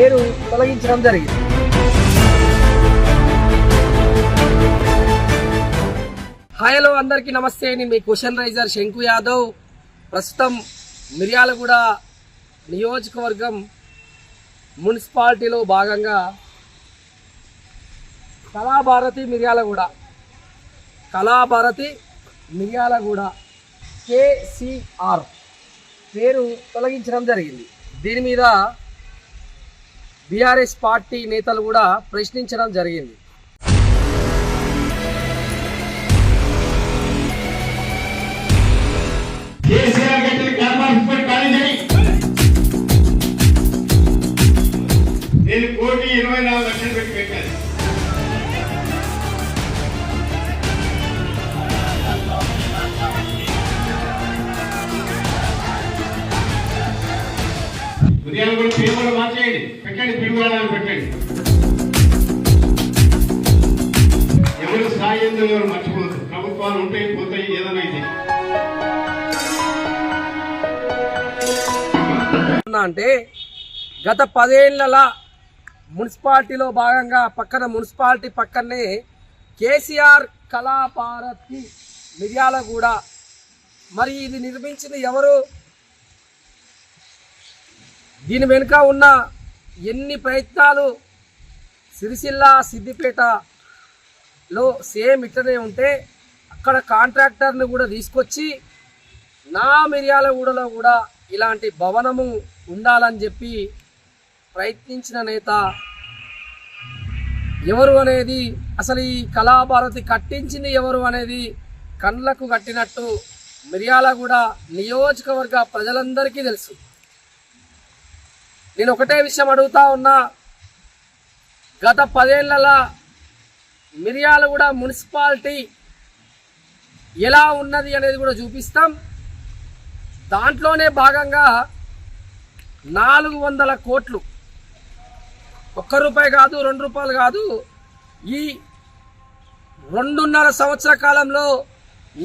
పేరు తొలగించడం జరిగింది. హాయ్ హలో అందరికీ నమస్తే. నేను మీ క్వశ్చన్ రైజర్ శంకు యాదవ్. ప్రస్తుతం మిర్యాలగూడ నియోజకవర్గం మున్సిపాలిటీలో భాగంగా కళాభారతి మిర్యాలగూడ కళాభారతి మిర్యాలగూడ కేసీఆర్ పేరు తొలగించడం జరిగింది. దీని మీద బీఆర్ఎస్ పార్టీ నేతలు కూడా ప్రశ్నించడం జరిగింది. నేను కోటి ఇరవై నాలుగు లక్షలు పెట్టి పెట్టాను. ఉదయం కూడా పేరు కూడా మార్చేయండి. పెట్టండి పిలువాలని పెట్టండి. ఎవరు స్థాయి ఎవరు మర్చిపోదు ప్రభుత్వాలు ఉంటాయి పోతాయి ఏదైనా అయితే. అంటే గత పదేళ్ళలో మున్సిపాలిటీలో భాగంగా పక్కన మున్సిపాలిటీ పక్కనే కేసీఆర్ కళాభారతి మిర్యాలగూడ మరి ఇది నిర్మించిన ఎవరు? దీని వెనుక ఉన్న ఎన్ని ప్రయత్నాలు సిరిసిల్ల సిద్దిపేటలో సేమ్ ఇట్లనే ఉంటే అక్కడ కాంట్రాక్టర్ని కూడా తీసుకొచ్చి నా మిర్యాలగూడలో కూడా ఇలాంటి భవనము ఉండాలని చెప్పి ప్రయత్నించిన నేత ఎవరు అనేది అసలు ఈ కళాభారతి కట్టించింది ఎవరు అనేది కళ్ళకు కట్టినట్టు మిర్యాలగూడ నియోజకవర్గ ప్రజలందరికీ తెలుసు. నేను ఒకటే విషయం అడుగుతా ఉన్నా. గత పదేళ్ళలో మిర్యాలగూడ మున్సిపాలిటీ ఎలా ఉన్నది అనేది కూడా చూపిస్తాం. దాంట్లోనే భాగంగా నాలుగు వందల కోట్లు ఒక్క రూపాయి కాదు రెండు రూపాయలు కాదు ఈ రెండున్నర సంవత్సర కాలంలో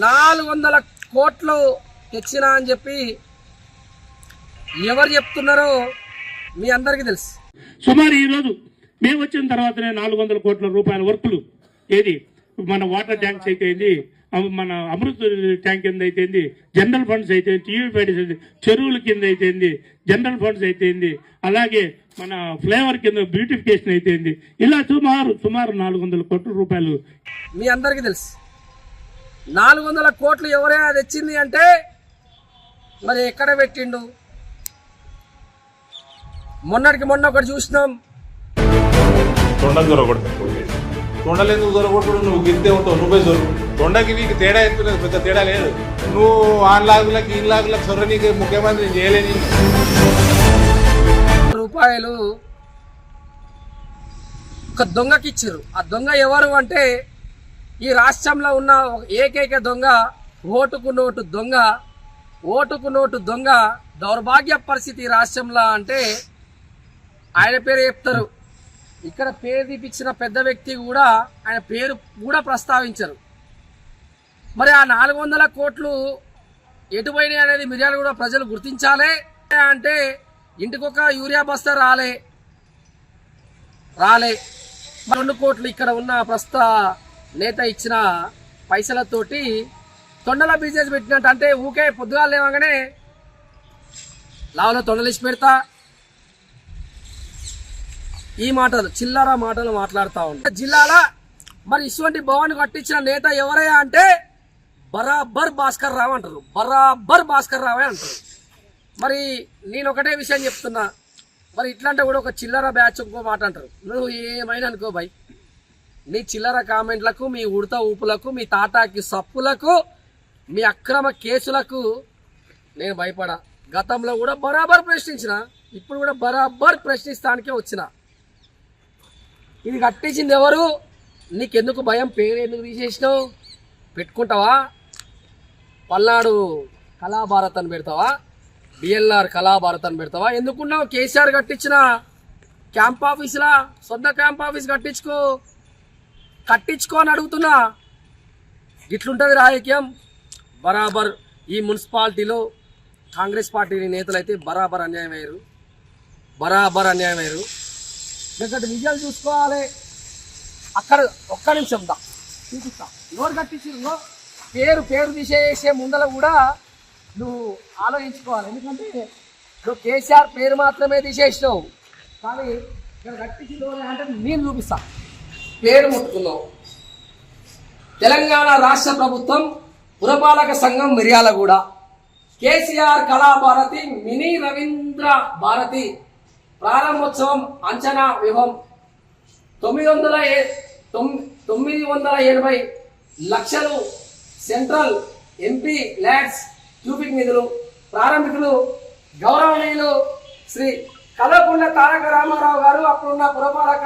నాలుగు వందల కోట్లు తెచ్చినా అని చెప్పి ఎవరు చెప్తున్నారో మీ అందరికీ తెలుసు. సుమారు ఈ రోజు మేము వచ్చిన తర్వాతనే నాలుగు వందల కోట్ల రూపాయల వర్కులు ఏది? మన వాటర్ ట్యాంక్స్ అయితే మన అమృత్ ట్యాంక్ కింద అయితే జనరల్ ఫండ్స్ అయితే టీవీ ఫైడీస్ అయితే చెరువుల కింద అయితే జనరల్ ఫండ్స్ అయితే అలాగే మన ఫ్లేవర్ కింద బ్యూటిఫికేషన్ అయితే ఇలా సుమారు సుమారు నాలుగు వందల కోట్ల రూపాయలు. మీ అందరికీ తెలుసు. నాలుగు వందల కోట్లు ఎవరైనా తెచ్చింది అంటే మరి ఎక్కడ పెట్టిండు? మొన్నటికి మొన్న ఒకటి చూసినాం. తొండలు ఎందుకు దొరకొట్టుడు నువ్వు గిద్దే ఉంటావు నువ్వే దొరకు. తొండకి నీకు తేడా ఎత్తులేదు పెద్ద తేడా లేదు. నువ్వు ఆన్ లాగులకు ఈ లాగులకు సొర్ర నీకు ముఖ్యమంత్రి చేయలేని రూపాయలు ఒక దొంగకి ఇచ్చారు ఆ దొంగ ఎవరు అంటే ఈ రాష్ట్రంలో ఉన్న ఒక ఏకైక దొంగ ఓటుకు నోటు దొంగ. ఓటుకు నోటు దొంగ దౌర్భాగ్య పరిస్థితి రాష్ట్రంలో అంటే ఆయన పేరు చెప్తారు. ఇక్కడ పేరు తీపిచ్చిన పెద్ద వ్యక్తి కూడా ఆయన పేరు కూడా ప్రస్తావించరు. మరి ఆ నాలుగు వందల కోట్లు ఎటుపోయినాయి అనేది మిర్యాలు కూడా ప్రజలు గుర్తించాలి. అంటే ఇంటికొక యూరియా బస్తా రాలే. రాలే. మరి రెండు కోట్లు ఇక్కడ ఉన్న ప్రస్తుత నేత ఇచ్చిన పైసలతోటి తొండల బిజినెస్ పెట్టినట్టు అంటే ఊకే పొద్దుగా లేవగానే లావులో తొండలు ఇచ్చి పెడతా. ఈ మాటలు చిల్లర మాటలు మాట్లాడుతూ ఉన్నా. జిల్లాల మరి ఇటువంటి భవన్ కట్టించిన నేత ఎవరయ్యా అంటే బరాబర్ భాస్కర్ రావు అంటారు. బరాబర్ భాస్కర్ రావే అంటారు. మరి నేను ఒకటే విషయం చెప్తున్నా. మరి ఇట్లాంటి కూడా ఒక చిల్లర బ్యాచ్ ఇంకో మాట అంటారు. నువ్వు ఏమైనా అనుకో భయ్ నీ చిల్లర కామెంట్లకు మీ ఉడత ఊపులకు మీ తాటాకి సప్పులకు మీ అక్రమ కేసులకు నేను భయపడా. గతంలో కూడా బరాబర్ ప్రశ్నించిన. ఇప్పుడు కూడా బరాబర్ ప్రశ్నిస్తానికే వచ్చిన. ఇది కట్టించింది ఎవరు? నీకెందుకు భయం? పేరు ఎందుకు తీసేసినావు? పెట్టుకుంటావా? పల్నాడు కళాభారత్ అని పెడతావా? బిఎల్ఆర్ కళాభారత్ అని పెడతావా? ఎందుకున్నావు? కేసీఆర్ కట్టించిన క్యాంప్ ఆఫీసులా? సొంత క్యాంప్ ఆఫీస్ కట్టించుకో. కట్టించుకో అని అడుగుతున్నా. ఇట్లుంటుంది రాజకీయం. బరాబర్ ఈ మున్సిపాలిటీలో కాంగ్రెస్ పార్టీ నేతలు అయితే బరాబర్ అన్యాయం అయ్యారు బరాబర్ అన్యాయం అయ్యారు దగ్గర విజయాలు చూసుకోవాలి. అక్కడ ఒక్క నిమిషం దా చూపిస్తా. ఎవరు కట్టించారు పేరు పేరు తీసేసే ముందర కూడా నువ్వు ఆలోచించుకోవాలి. ఎందుకంటే నువ్వు కేసీఆర్ పేరు మాత్రమే తీసేసినావు. కానీ ఇక్కడ కట్టించింది అంటే నేను చూపిస్తా. పేరు ముట్టుకున్నావు. తెలంగాణ రాష్ట్ర ప్రభుత్వం పురపాలక సంఘం మిర్యాలగూడ. కేసీఆర్ కళాభారతి మినీ రవీంద్ర భారతి ప్రారంభోత్సవం అంచనా వ్యూహం తొమ్మిది వందల ఏ- తొమ్మిది వందల ఎనభై లక్షలు సెంట్రల్ ఎంపీ ల్యాడ్స్ క్యూబిక్ నిధులు. ప్రారంభికులు గౌరవనీయులు శ్రీ కల్వకుంట్ల తారక రామారావు గారు అప్పుడున్న పురపాలక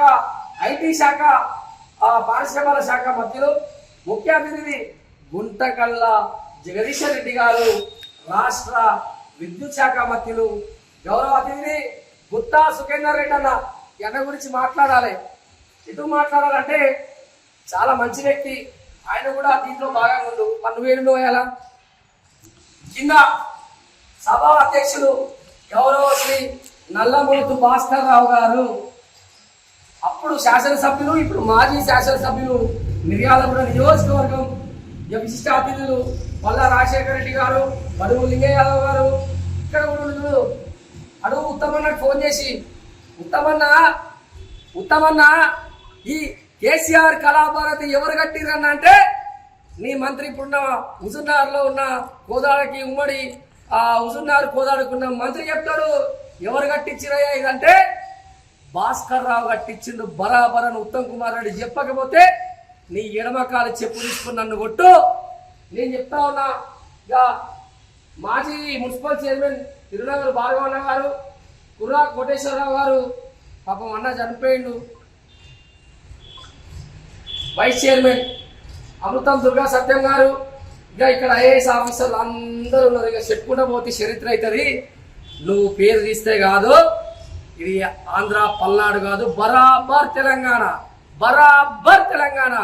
ఐటీ శాఖ ఆ పారిశ్రమల శాఖ మంత్రులు ముఖ్య అతిథి గుంటకల్ల జగదీశ్వర్ రెడ్డి గారు రాష్ట్ర విద్యుత్ శాఖ మంత్రులు గౌరవ అతిథి గుత్తా సుఖేందర్ రెడ్డి అన్న ఎన్న గురించి మాట్లాడాలి. ఎటు మాట్లాడాలంటే చాలా మంచి వ్యక్తి. ఆయన కూడా దీంట్లో బాగా ఉండు. పన్ను వేలు ఎలా కింద సభా అధ్యక్షులు గౌరవ శ్రీ నల్లమూర్తి భాస్కర్ రావు గారు. అప్పుడు శాసనసభ్యులు ఇప్పుడు మాజీ శాసనసభ్యులు మిర్యాలగూడ నియోజకవర్గం విశిష్ట అతిథులు వల్ల రాజశేఖర రెడ్డి గారు బడుగు లింగయ్య యాదవ్ గారు. ఇక్కడ కూడా అడుగు ఉత్తమన్నకు ఫోన్ చేసి ఉత్తమన్న ఉత్తమన్న ఈ కేసీఆర్ కళాభారతి ఎవరు కట్టిరన్న అంటే నీ మంత్రి ఇప్పుడున్న హుజున్నార్లో ఉన్న కోదాడకి ఉమ్మడి ఆ హుజున్నార్ కోదాడుకున్న మంత్రి చెప్తాడు ఎవరు కట్టించిరయ్యా ఇదంటే భాస్కర్ రావు కట్టించిండు బరాబర్ అని ఉత్తమ్ కుమార్ రెడ్డి చెప్పకపోతే నీ ఎడమకాలు చెప్పు తీసుకుని నన్ను కొట్టు. నేను చెప్తా ఉన్నా ఇక మాజీ మున్సిపల్ చైర్మన్ తిరునగర్ భార్గవన్న గారు కుర్రా కోటేశ్వరరావు గారు పాపం అన్న చనిపోయిండు. వైస్ చైర్మన్ అమృతం దుర్గా సత్యం గారు ఇక ఇక్కడ ఐఏఎస్ ఆఫీసర్లు అందరూ ఉన్నారు. ఇక చెప్పుకుంటా పోతే చరిత్ర అవుతుంది. నువ్వు పేరు తీస్తే కాదు ఇది ఆంధ్ర పల్నాడు కాదు బరాబర్ తెలంగాణ బరాబర్ తెలంగాణ.